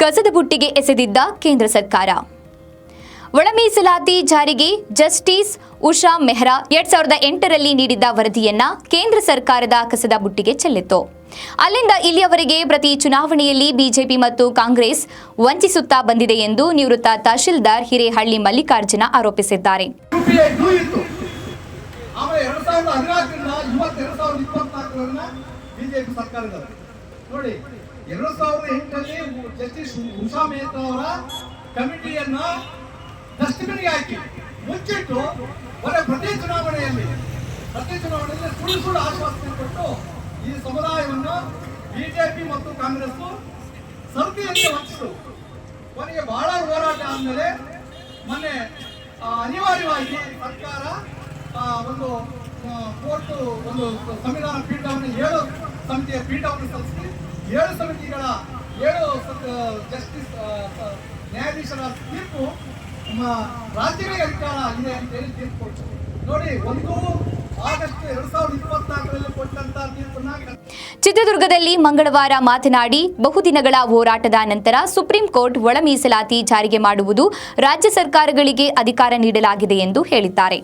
ಕಸದ ಬುಟ್ಟಿಗೆ ಎಸೆದಿದ್ದ ಕೇಂದ್ರ ಸರ್ಕಾರ. ಒಳ ಮೀಸಲಾತಿ ಜಾರಿಗೆ ಜಸ್ಟಿಸ್ ಉಷಾ ಮೆಹ್ರಾ ಎರಡ್ ಸಾವಿರದ ಎಂಟರಲ್ಲಿ ನೀಡಿದ್ದ ವರದಿಯನ್ನ ಕೇಂದ್ರ ಸರ್ಕಾರದ ಕಸದ ಬುಟ್ಟಿಗೆ ಚೆಲ್ಲಿತ್ತು. ಅಲ್ಲಿಂದ ಇಲ್ಲಿಯವರೆಗೆ ಪ್ರತಿ ಚುನಾವಣೆಯಲ್ಲಿ ಬಿಜೆಪಿ ಮತ್ತು ಕಾಂಗ್ರೆಸ್ ವಂಚಿಸುತ್ತಾ ಬಂದಿದೆ ಎಂದು ನಿವೃತ್ತ ತಹಶೀಲ್ದಾರ್ ಹಿರೇಹಳ್ಳಿ ಮಲ್ಲಿಕಾರ್ಜುನ ಆರೋಪಿಸಿದ್ದಾರೆ. ನೋಡಿ, ಎರಡ್ ಸಾವಿರದ ಎಂಟರಲ್ಲಿ ಜಸ್ಟಿಸ್ ಉಷಾ ಮೆಹ್ತಾ ಅವರ ಕಮಿಟಿಯನ್ನ ಡಸ್ಟ್ಬಿನ್ಗೆ ಹಾಕಿ. ಮುಚ್ಚಿಟ್ಟು ಬರೀ ಪ್ರತಿ ಚುನಾವಣೆಯಲ್ಲಿ ಪ್ರತಿ ಚುನಾವಣೆಯಲ್ಲಿ ಸುಳ್ಳು ಸುಳ್ಳು ಆಶ್ವಾಸನೆ ಕೊಟ್ಟು ಈ ಸಮುದಾಯವನ್ನು ಬಿಜೆಪಿ ಮತ್ತು ಕಾಂಗ್ರೆಸ್ ಸರ್ತಿಯಲ್ಲಿ ವಂಚಿಸಿತು ಕೊನೆಗೆ ಬಹಳ ಹೋರಾಟ ಆದಮೇಲೆ ಮೊನ್ನೆ ಅನಿವಾರ್ಯವಾಗಿ ಸರ್ಕಾರ ಒಂದು ಕೋರ್ಟ್, ಒಂದು ಸಂವಿಧಾನ ಏಳು ಸಮಿತಿಯ ಪೀಠವನ್ನು ಸಲ್ಲಿಸಿ ಏಳು ಸಮಿತಿಗಳ, ಏಳು ಜಸ್ಟಿಸ್ ನ್ಯಾಯಾಧೀಶರ ತೀರ್ಪು ನಮ್ಮ ರಾಜ್ಯಗಳಿಗೆ ಅಧಿಕಾರ ಇದೆ ಅಂತ ಹೇಳಿ ತೀರ್ಪು ಕೊಟ್ಟರು ನೋಡಿ, ಒಂದು ಆಗಸ್ಟ್ ಎರಡ್ ಸಾವಿರದ ಇಪ್ಪತ್ನಾಲ್ಕರಲ್ಲಿ ಕೊಟ್ಟಂತ ತೀರ್ಪನ್ನ ಚಿತ್ರದುರ್ಗದಲ್ಲಿ ಮಂಗಳವಾರ ಮಾತನಾಡಿ ಬಹುದಿನಗಳ ಹೋರಾಟದ ನಂತರ ಸುಪ್ರೀಂ ಕೋರ್ಟ್ ಒಳ ಮೀಸಲಾತಿ ಜಾರಿಗೆ ಮಾಡುವುದು ರಾಜ್ಯ ಸರ್ಕಾರಗಳಿಗೆ ಅಧಿಕಾರ ನೀಡಲಾಗಿದೆ ಎಂದು ಹೇಳಿದ್ದಾರೆ.